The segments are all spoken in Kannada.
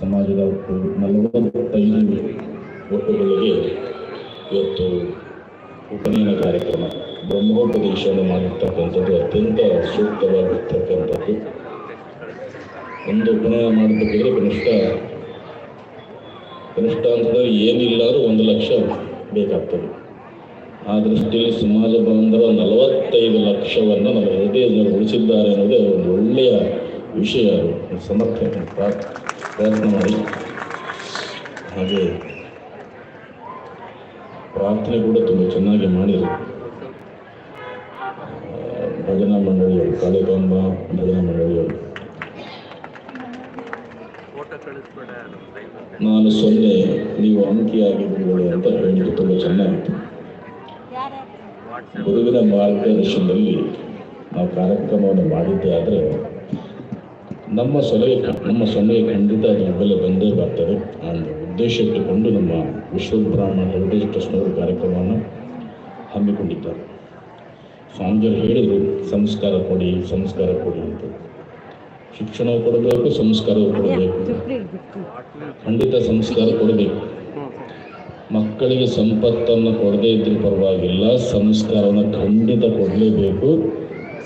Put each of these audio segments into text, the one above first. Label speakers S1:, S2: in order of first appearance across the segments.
S1: ಸಮಾಜದ ಒಟ್ಟು ನಲವತ್ತೈದು ಒಟ್ಟುಗಳಿಗೆ ಇವತ್ತು ಉಪನಯನ ಕಾರ್ಯಕ್ರಮ ಬ್ರಹ್ಮೋಪದೇಶವನ್ನು ಮಾಡಿರ್ತಕ್ಕಂಥದ್ದು ಅತ್ಯಂತ ಸೂಕ್ತವಾಗಿರ್ತಕ್ಕಂಥದ್ದು. ಒಂದು ಉಪನಯನ ಮಾಡಬೇಕಿದ್ರೆ ಕನಿಷ್ಠ ಕನಿಷ್ಠ ಅಂತಂದರೆ ಏನಿಲ್ಲ ಅಂದ್ರೆ ಒಂದು ಲಕ್ಷ ಬೇಕಾಗ್ತದೆ. ಆ ದೃಷ್ಟಿಯಲ್ಲಿ ಸಮಾಜ ಬಾಂಧವ ನಲವತ್ತೈದು ಲಕ್ಷವನ್ನು ನಮ್ಮ ಹೃದಯದಲ್ಲಿ ಉಳಿಸಿದ್ದಾರೆ ಅನ್ನೋದೇ ಒಂದು ಒಳ್ಳೆಯ ವಿಷಯ ಸಮರ್ಥ ಪ್ರಯತ್ನ ಮಾಡಿ ಹಾಗೆ ಪ್ರಾರ್ಥನೆ ಕೂಡ ತುಂಬ ಚೆನ್ನಾಗಿ ಮಾಡಿದರು ಭಜನಾ ಮಂಡಳಿಯವರು ಕಾಳಿಕಾಂಬ ಭಜನಾ ಮಂಡಳಿಯವರು ನಾನು ಸೊನ್ನೆ ನೀವು ಅಂಕಿಯಾಗಿ ಬಿಡುಗಡೆ ಅಂತ ಹೇಳಿದ್ದು ತುಂಬ ಚೆನ್ನಾಗಿತ್ತು. ಗುರುವಿನ ಮಾರ್ಗದರ್ಶನದಲ್ಲಿ ನಾವು ಕಾರ್ಯಕ್ರಮವನ್ನು ಮಾಡಿದ್ದೆ ಆದರೆ ನಮ್ಮ ಸಲಹೆ ನಮ್ಮ ಸಲಹೆ ಖಂಡಿತ ಬೆಲೆ ಬಂದೇ ಬರ್ತದೆ. ಒಂದು ಉದ್ದೇಶ ಇಟ್ಟುಕೊಂಡು ನಮ್ಮ ವಿಶ್ವಬ್ರಾಹ್ಮಣ ಹೆರಿಟೇಜ್ ಟ್ರಸ್ಟ್ನವರು ಕಾರ್ಯಕ್ರಮವನ್ನು ಹಮ್ಮಿಕೊಂಡಿದ್ದಾರೆ. ಸ್ವಾಮೀಜಿಯವರು ಹೇಳಿದರು, ಸಂಸ್ಕಾರ ಕೊಡಿ ಸಂಸ್ಕಾರ ಕೊಡಿ ಅಂತ. ಶಿಕ್ಷಣ ಕೊಡಬೇಕು, ಸಂಸ್ಕಾರವು ಕೊಡಬೇಕು. ಖಂಡಿತ ಸಂಸ್ಕಾರ ಕೊಡಬೇಕು. ಮಕ್ಕಳಿಗೆ ಸಂಪತ್ತನ್ನು ಕೊಡದೇ ಇದ್ರೂ ಪರವಾಗಿಲ್ಲ, ಸಂಸ್ಕಾರವನ್ನು ಖಂಡಿತ ಕೊಡಲೇಬೇಕು.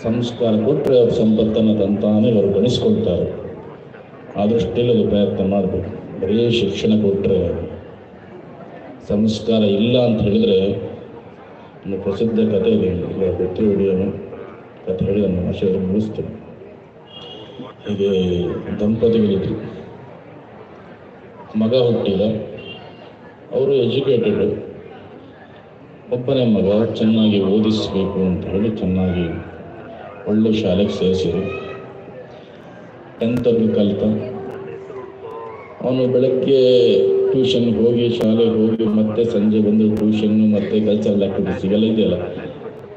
S1: ಸಂಸ್ಕಾರ ಕೊಟ್ಟರೆ ಅವ್ರ ಸಂಪತ್ತನ್ನು ತಂತಾನೆ ಅವರು ಗಣಿಸ್ಕೊಳ್ತಾರೆ ಆ ದೃಷ್ಟಿಯಲ್ಲಿ ಅದು ಪ್ರಯತ್ನ ಮಾಡಬೇಕು. ಬರೀ ಶಿಕ್ಷಣ ಕೊಟ್ಟರೆ ಸಂಸ್ಕಾರ ಇಲ್ಲ ಅಂತ ಹೇಳಿದರೆ ಒಂದು ಪ್ರಸಿದ್ಧ ಕಥೆ ಇದೆ. ಬೆಟ್ಟಿ ಹಿಡಿಯೋನು ಕಥೆ ಹೇಳಿ ನನ್ನ ಭಾಷೆಯಲ್ಲಿ ಮುಗಿಸ್ತೇನೆ. ಹೀಗೆ ದಂಪತಿಗಳಿದ್ರು. ಮಗ ಹುಟ್ಟಿದ. ಅವರು ಎಜುಕೇಟೆಡ್. ಒಬ್ಬನೇ ಮಗ ಚೆನ್ನಾಗಿ ಓದಿಸಬೇಕು ಅಂತ ಹೇಳಿ ಚೆನ್ನಾಗಿ ಒಳ್ಳೆ ಶಾಲೆಗೆ ಸೇರಿಸಿದ್ರು. ಟೆಂತಲ್ಲಿ ಕಲಿತ? ಅವನು ಬೆಳಗ್ಗೆ ಟ್ಯೂಷನ್ಗೆ ಹೋಗಿ, ಶಾಲೆಗೆ ಹೋಗಿ, ಮತ್ತೆ ಸಂಜೆ ಬಂದು ಟ್ಯೂಷನ್ನು ಮತ್ತೆ ಕಲ್ಚರಲ್ ಸಿಗಲ್ಲ, ಇದೆಯಲ್ಲ?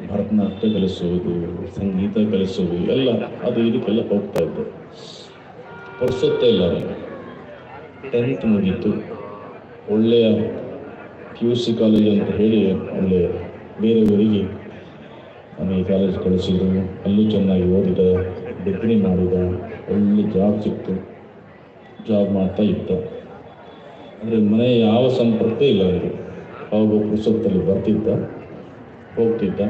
S1: ಭರತನಾಟ್ಯ ಕಲಿಸುವುದು ಸಂಗೀತ ಕಲಿಸುವುದು ಎಲ್ಲ ಅದು ಇದಕ್ಕೆಲ್ಲ ಹೋಗ್ತಾ ಇದ್ದೆ. ಪುರ್ಸತ್ತೆ ಇಲ್ಲ ಅವನಿಗೆ. ಟೆಂತ್ ಮುಗೀತು. ಒಳ್ಳೆಯ ಪಿ ಯು ಸಿ ಕಾಲೇಜ್ ಅಂತ ಹೇಳಿ ಒಳ್ಳೆಯ ಬೇರೆ ಊರಿಗೆ ನನಗೆ ಕಾಲೇಜ್ ಕಳಿಸಿದ್ರು ಅಲ್ಲೂ ಚೆನ್ನಾಗಿ ಓದಿದ ಡಿಗ್ರಿ ಮಾಡಿದ, ಒಳ್ಳೆ ಜಾಬ್ ಸಿಕ್ತು. ಜಾಬ್ ಮಾಡ್ತಾ ಇದ್ದ ಅಂದರೆ ಮನೆ ಯಾವ ಸಂಪರ್ಕ ಇಲ್ಲ ಅವರಿಗೆ. ಅವಾಗ ಪುಸ್ತಕದಲ್ಲಿ ಬರ್ತಿದ್ದ, ಹೋಗ್ತಿದ್ದ.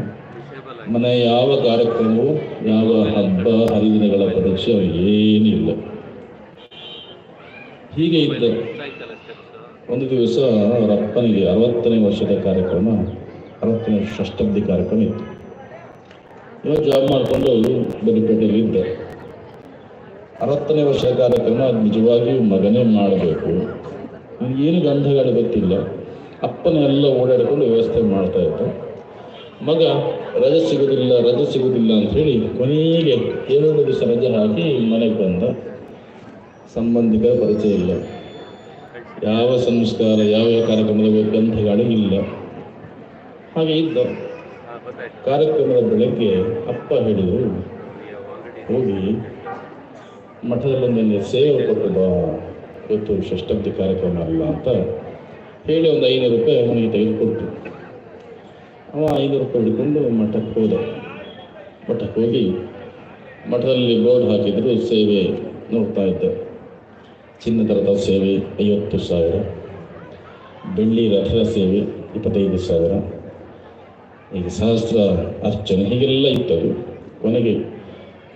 S1: ಮನೆ ಯಾವ ಕಾರ್ಯಕ್ರಮವು, ಯಾವ ಹಬ್ಬ, ಹರಿದಿನಗಳ ಪರೀಕ್ಷೆ ಏನಿಲ್ಲ ಹೀಗೆ ಇದ್ದ. ಒಂದು ದಿವಸ ಅವರ ಅಪ್ಪನಿಗೆ ಅರವತ್ತನೇ ವರ್ಷದ ಕಾರ್ಯಕ್ರಮ, ಅರವತ್ತನೇ ಷಷ್ಠಬ್ದಿ ಕಾರ್ಯಕ್ರಮ ಇತ್ತು. ಇವಾಗ ಜಾಬ್ ಮಾಡಿಕೊಂಡು ಬರಿಪೇಟೆಯಲ್ಲಿ ಇದ್ದ ಅರವತ್ತನೇ ವರ್ಷ ಕಾರ್ಯಕ್ರಮ ನಿಜವಾಗಿಯೂ ಮಗನೇ ಮಾಡಬೇಕು. ಏನು ಗಂಧಗಳು ಗೊತ್ತಿಲ್ಲ. ಅಪ್ಪನ ಎಲ್ಲ ಓಡಾಡಿಕೊಂಡು ವ್ಯವಸ್ಥೆ ಮಾಡ್ತಾ ಇತ್ತು. ಮಗ ರಜೆ ಸಿಗೋದಿಲ್ಲ ರಜೆ ಸಿಗೋದಿಲ್ಲ ಅಂತ ಹೇಳಿ ಕೊನೆಗೆ ಎರಡು ದಿವಸ ರಜೆ ಹಾಕಿ ಮನೆಗೆ ಬಂದ. ಸಂಬಂಧಿಕರ ಪರಿಚಯ ಇಲ್ಲ. ಯಾವ ಸಂಸ್ಕಾರ, ಯಾವ ಕಾರ್ಯಕ್ರಮದ ಗ್ರಂಥಗಳು ಇಲ್ಲ. ಹಾಗೆ ಇದ್ದ. ಕಾರ್ಯಕ್ರಮದ ಬೆಳಗ್ಗೆ ಅಪ್ಪ ಹೇಳಿದರು ಹೋಗಿ ಮಠದಲ್ಲಿ ಮಠದಲ್ಲೊಂದೊಂದು ಸೇವೆ ಕೊಟ್ಟು ಬಾ. ಇವತ್ತು ಷಷ್ಠಬ್ದಿ ಕಾರ್ಯಕ್ರಮ ಅಲ್ಲ ಅಂತ ಹೇಳಿ ಒಂದು ಐನೂರು ರೂಪಾಯಿ ಅವನಿಗೆ ತೆಗೆದುಕೊಟ್ಟು ಅವ ಐನೂರು ರೂಪಾಯಿ ಹಿಡ್ಕೊಂಡು ಮಠಕ್ಕೆ ಹೋದ. ಮಠಕ್ಕೆ ಹೋಗಿ ಮಠದಲ್ಲಿ ಬೋರ್ಡ್ ಹಾಕಿದ್ರು ಸೇವೆ ನೋಡ್ತಾ ಇದ್ದ. ಥರದ ಸೇವೆ ಐವತ್ತು ಸಾವಿರ, ಬೆಳ್ಳಿ ರಥದ ಸೇವೆ ಇಪ್ಪತ್ತೈದು ಸಾವಿರ. ಈಗ ಸಹಸ್ರ ಅರ್ಚನೆ ಹೀಗೆಲ್ಲ ಇತ್ತದು ಕೊನೆಗೆ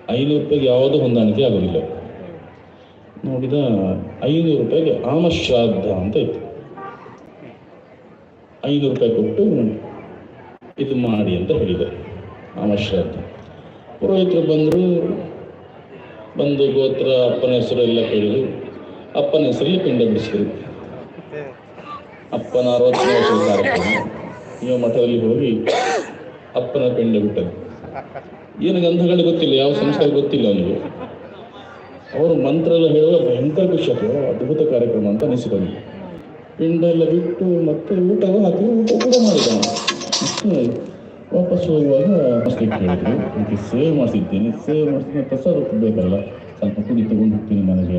S1: ಐನೂರು ರೂಪಾಯಿಗೆ ಯಾವುದೂ ಹೊಂದಾಣಿಕೆ ಆಗೋದಿಲ್ಲ. ನೋಡಿದ ಐನೂರು ರೂಪಾಯಿಗೆ ಆಮಶ್ರಾದ್ದ ಅಂತ ಇತ್ತು. ಐನೂರು ರೂಪಾಯಿ ಕೊಟ್ಟು ಇದು ಮಾಡಿ ಅಂತ ಹೇಳಿದರು. ಆಮಶ್ರಾದ್ದ. ಪುರೋಹಿತರು ಬಂದರು. ಬಂದು ಗೋತ್ರ, ಅಪ್ಪನ ಹೆಸರು ಎಲ್ಲ ಕೇಳಿದ್ರು. ಅಪ್ಪನ ಹೆಸರಲ್ಲಿ ಪಿಂಡ ಬಿಡಿಸಿದ್ರು. ಅಪ್ಪನ ಅರವತ್ತು ವರ್ಷದ ಕಾರ್ಯಕ್ರಮ. ನೀವು ಮಠದಲ್ಲಿ ಹೋಗಿ ಅಪ್ಪನ ಪೆಂಡೆ ಬಿಟ್ಟರು ಏನು ಗಂಧಗಳು ಗೊತ್ತಿಲ್ಲ, ಯಾವ ಸಂಸ್ಕಾರ ಗೊತ್ತಿಲ್ಲ ಅವನಿಗೆ ಅವರು ಮಂತ್ರ ಎಲ್ಲ ಹೇಳುವಾಗ ಭಯಂಕರ ಖುಷಿ ಆಗ್ತದೆ. ಅದ್ಭುತ ಕಾರ್ಯಕ್ರಮ ಅಂತ ಅನಿಸಿಕೊಂಡು. ಪಿಂಡ ಬಿಟ್ಟು ಮತ್ತೆ ಊಟ ಹಾಕಿ ಊಟ ಕೂಡ ಮಾಡಿದ. ವಾಪಸ್ ಹೋಗುವಾಗ ಸೇವೆ ಮಾಡಿಸಿದ್ದೇನೆ, ಸೇವೆ ಮಾಡಿಸಿದ ಪ್ರಸಾದ ಬೇಕಲ್ಲ ಸ್ವಲ್ಪ ಕುಡಿ, ತಗೊಂಡು ಹೋಗ್ತೀನಿ ಮನೆಗೆ.